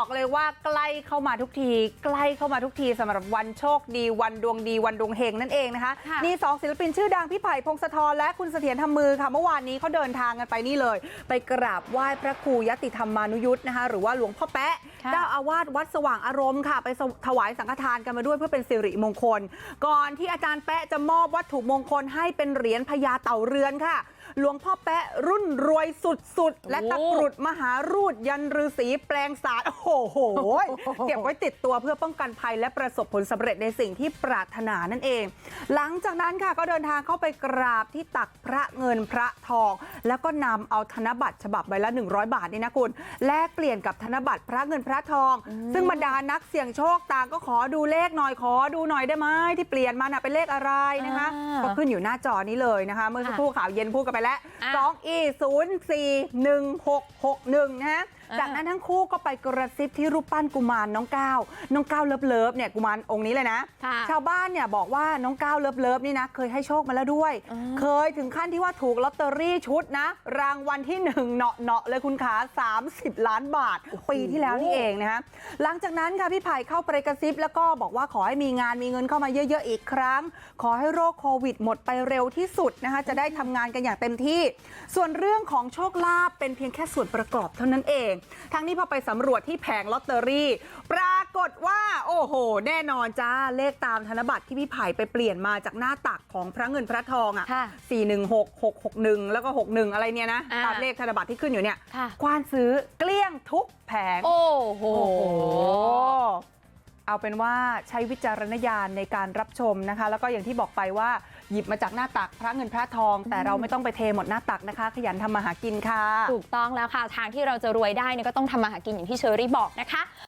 บอกเลยว่าใกล้เข้ามาทุกที ใกล้เข้ามาทุกทีสำหรับวันโชคดีวันดวงดีวันดวงเฮงนั่นเองนะคะค่ะนี่สองศิลปินชื่อดังพี่ไผ่พงศธรและคุณเสถียรทำมือค่ะเมื่อวานนี้เขาเดินทางกันไปนี่เลย ไปกราบไหว้พระครูยติธรรมานุยุทธ์นะคะหรือว่าหลวงพ่อแป๊ะค่ะเจ้าอาวาสวัดสว่างอารมณ์ค่ะ ไปถวายสังฆทานกันมาด้วยเพื่อเป็นสิริมงคล ก่อนที่อาจารย์แป๊ะจะมอบวัตถุมงคลให้เป็นเหรียญพญาเต่าเรือนค่ะ หลวงพ่อแป๊ะรุ่นรวยสุดๆ และตะกรุดมหารูดยันฤาษีแปลงศาสตร์โอ้โห เก็บไว้ติดตัวเพื่อป้องกันภัยและประสบผลสำเร็จในสิ่งที่ปรารถนานั่นเอง หลังจากนั้นค่ะก็เดินทางเข้าไปกราบที่ตักพระเงินพระทอง แล้วก็นำเอาธนบัตรฉบับใบละ 100 บาทนี่นะคุณแลกเปลี่ยนกับธนบัตรพระเงินพระทอง ซึ่งบรรดานักเสี่ยงโชคต่างก็ขอดูเลขหน่อยขอดูหน่อยได้ไหมที่เปลี่ยนมาน่ะเป็นเลขอะไรนะคะอ่าก็ขึ้นอยู่หน้าจอนี้เลยนะคะ เมื่อสักครู่ข่าวเย็นพูดกันไปแล้วอะ2 e 0 4 1 6 6 1นะฮะอ่า จากนั้นทั้งคู่ก็ไปกระซิบที่รูปปั้นกุมารน้องก้าวน้องก้าวเลิฟเลิฟเนี่ยกุมารองค์นี้เลยนะค่ะชาวบ้านเนี่ยบอกว่าน้องก้าวเลิฟเลิฟนี่นะ เคยให้โชคมาแล้วด้วยอืมเคยถึงขั้นที่ว่าถูกลอตเตอรี่ชุดนะ รางวัลที่หนึ่งเนาะเนาะๆเลยคุณขา30 ล้านบาท ปีที่แล้วนี่เองนะฮะหลังจากนั้นค่ะพี่ไผ่เข้าไปกระซิบแล้วก็บอกว่าขอให้มีงานมีเงินเข้ามาเยอะๆอีกครั้ง ขอให้โรคโควิดหมดไปเร็วที่สุดนะคะจะได้ทำงานกันอย่างเต็มที่ ส่วนเรื่องของโชคลาภเป็นเพียงแค่ส่วนประกอบเท่านั้นเองทั้งนี้พอไปสำรวจที่แผงลอตเตอรี่ ปรากฏว่าโอ้โห แน่นอนจ้าเลขตามธนบัตรที่พี่ไผ่ไปเปลี่ยนมาจากหน้าตักของพระเงินพระทองอะค่ะ416 661 แล้วก็ 61 อะไรเนี่ยนะอ่าตามเลขธนบัตรที่ขึ้นอยู่เนี่ยค่ะกว้านซื้อเกลี้ยงทุกแผงโอ้โหโอ้โห เอาเป็นว่าใช้วิจารณญาณในการรับชมนะคะ แล้วก็อย่างที่บอกไปว่าหยิบมาจากหน้าตักพระเงินพระทอง แต่เราไม่ต้องไปเทหมดหน้าตักนะคะ ขยันทำมาหากินค่ะ ถูกต้องแล้วค่ะ ทางที่เราจะรวยได้เนี่ยก็ต้องทำมาหากินอย่างที่เชอรี่บอกนะคะ